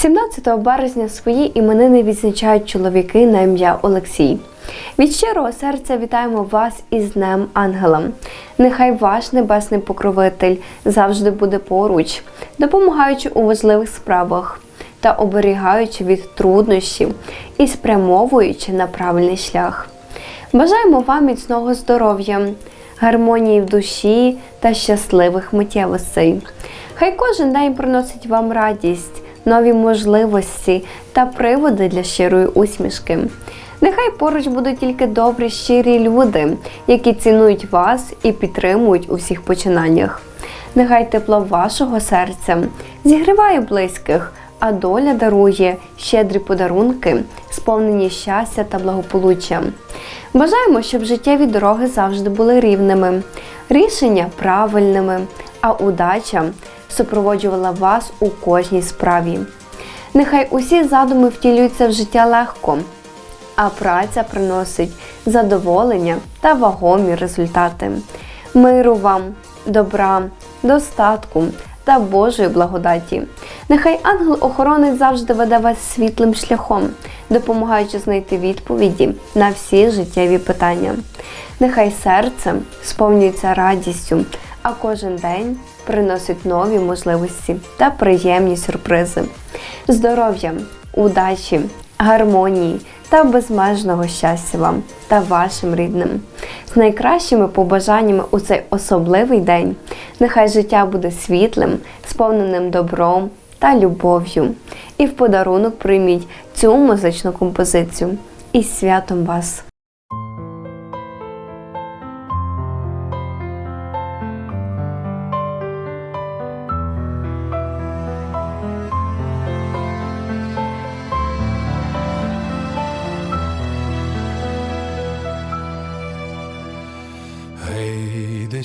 17 березня свої іменини відзначають чоловіки на ім'я Олексій. Від щирого серця вітаємо вас із Днем Ангела. Нехай ваш небесний покровитель завжди буде поруч, допомагаючи у важливих справах та оберігаючи від труднощів і спрямовуючи на правильний шлях. Бажаємо вам міцного здоров'я, гармонії в душі та щасливих миттєвостей. Хай кожен день приносить вам радість, нові можливості та приводи для щирої усмішки. Нехай поруч будуть тільки добрі, щирі люди, які цінують вас і підтримують у всіх починаннях. Нехай тепло вашого серця зігріває близьких, а доля дарує щедрі подарунки, сповнені щастя та благополуччя. Бажаємо, щоб життєві дороги завжди були рівними, рішення правильними, а удача супроводжувала вас у кожній справі. Нехай усі задуми втілюються в життя легко, а праця приносить задоволення та вагомі результати. Миру вам, добра, достатку та Божої благодаті. Нехай ангел-охоронець завжди веде вас світлим шляхом, допомагаючи знайти відповіді на всі життєві питання. Нехай серце сповнюється радістю, а кожен день приносить нові можливості та приємні сюрпризи. Здоров'я, удачі, гармонії та безмежного щастя вам та вашим рідним. З найкращими побажаннями у цей особливий день. Нехай життя буде світлим, сповненим добром та любов'ю. І в подарунок прийміть цю музичну композицію. Із святом вас!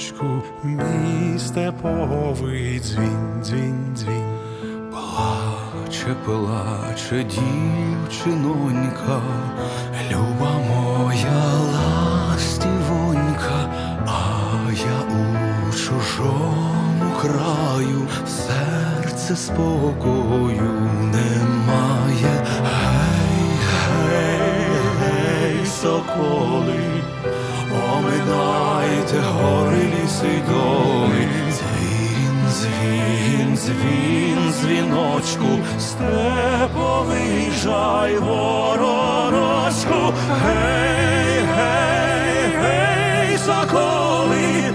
дзвіночку, мій степовий дзвін, дзвін, дзвін. Плаче, плаче дівчинонька, люба моя ластівонька, а я у чужому краю, серце спокою немає. Доли. Дзвін, дзвін, дзвін, дзвіночку, степовий жай ворожку. Гей, гей, гей, соколи,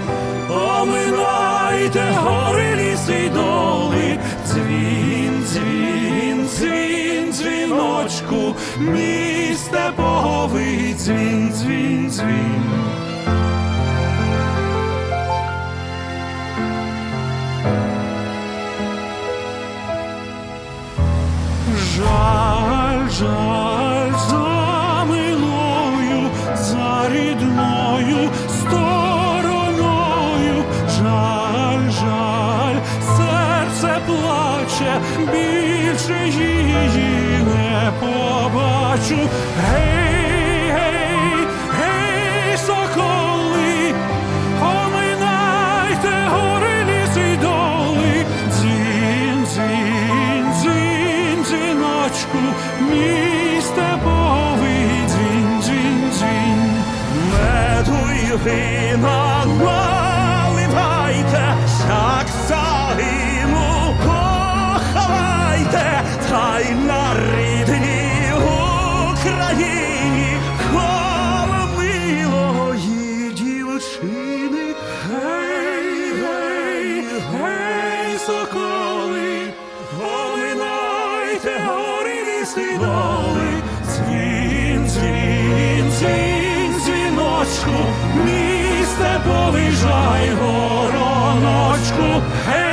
оминайте гори, ліси, й доли. Дзвін, дзвін, дзвін, дзвіночку, мій степовий дзвін, дзвін, дзвін. За рідною стороною, жаль, жаль, серце плаче, більше її не побачу. Гей, Меду й вина степовий жай